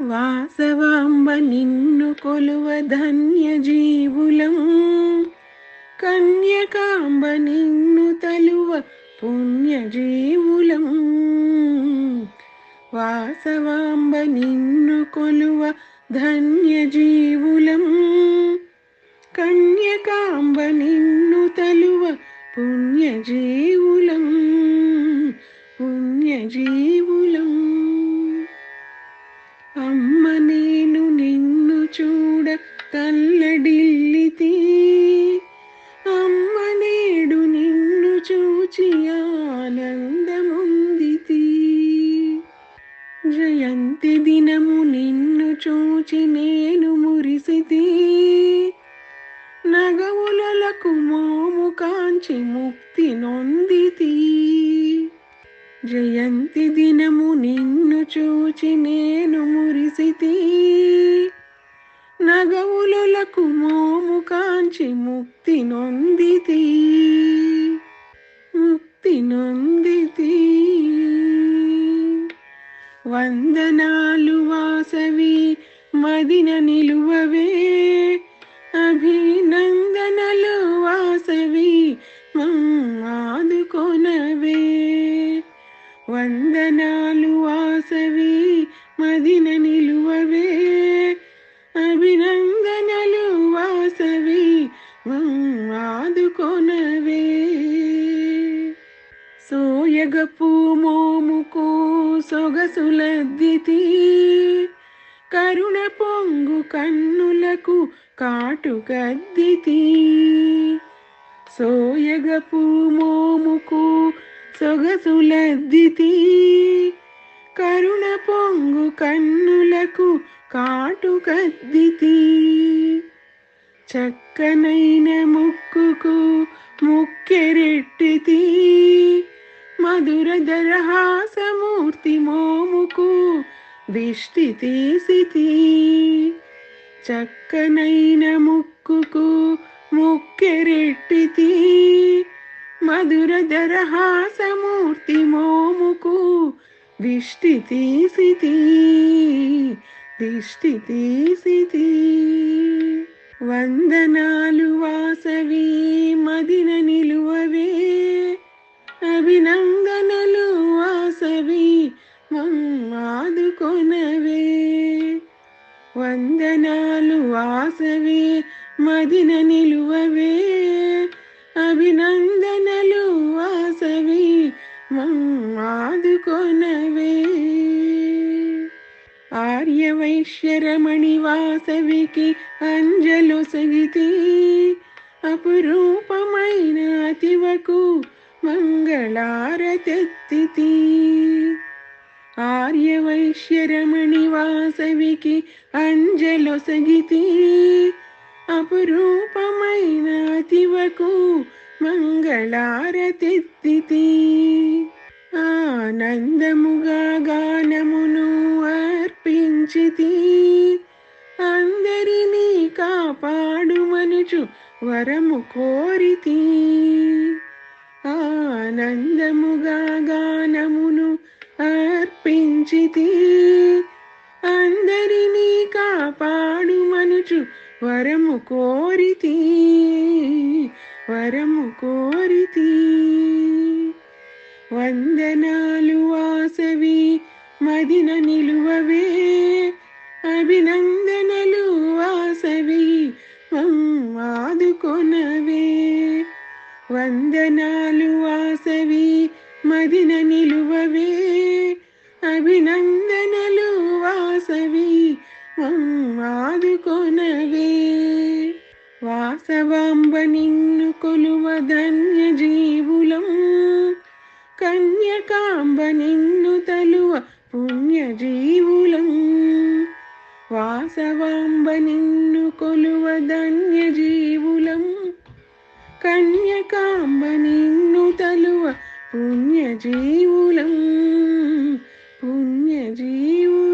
వాసవాంబ నిన్ను కొలువ ధన్య జీవులం కన్యకాంబ నిన్ను తలువ పుణ్యజీవులం. వాసవాంబ నిన్ను కొలువ ధన్య జీవులం కన్యకాంబ నిన్ను తలువ పుణ్యజీవులం. పుణ్యజీ జయంతి దినము నిన్ను చూచి నేను మురిసితి. నగవులకు మోము కాంచి ముక్తి నొందితి. జయంతి దినము నిన్ను చూచి నేను మురిసితి. నగవులకు మోము కాంచి ముక్తి నొందితి. ముక్తి నొందితి. వందనాలు వాసవి మదిన నిలువవే. అభినందనలు వాసవి ఆదుకొనవే. వందనాలు వాసవి మదిన నిలువవే. అభినందనలు వాసవి ఆదుకొనవే. సోయగపు మోముకు సొగసులద్దితి కరుణ పొంగు కన్నులకు కాటుకద్దితి సోయగపు మోముకు సొగసులద్దితి కరుణ పొంగు కన్నులకు కాటుకద్దితి చక్కనైన ముక్కుకు ముక్కెరెట్టితి. మధురదరహాసమూర్తి మోముకు దిష్టి తీసితి. చక్కనైన ముక్కుకు ముక్కెరెట్టితి. మధుర దరహాసమూర్తి మోముకు దిష్టి తీసితి. దిష్టి తీసితి. వందనా నిలువవే అభినందనలు వాసవి మాదుకొనవే ఆర్యవైశ్యరమణి వాసవికి అంజలు సగితి అపురూపమైన అతివకు మంగళారతెత్తితి. ఆర్యవైశ్యరమణి వాసవికి అంజలు సగితి అపురూప మనకు మంగళారతిత్తితి ఆనందముగా గానమును అర్పించితి. అందరినీ కాపాడుమనుచు వరము కోరితి. ఆనందముగా గానమును అర్పించితి. అందరినీ కాపాడుమనుచు వరము కోరితి. వరము కోరితి. వందనాలు వాసవి మదిన నిలువవే. అభినందనలు వాసవి ఆదుకొనవే వందనా కవాంబ నిన్ను కొలువ ధన్య జీవులం కన్యకాంబ నిన్ను తలువ పుణ్య జీవులం వాసవాంబ నిన్ను కొలువ ధన్య జీవులం కన్యకాంబ నిన్ను తలువ పుణ్య జీవులం పుణ్య జీవులం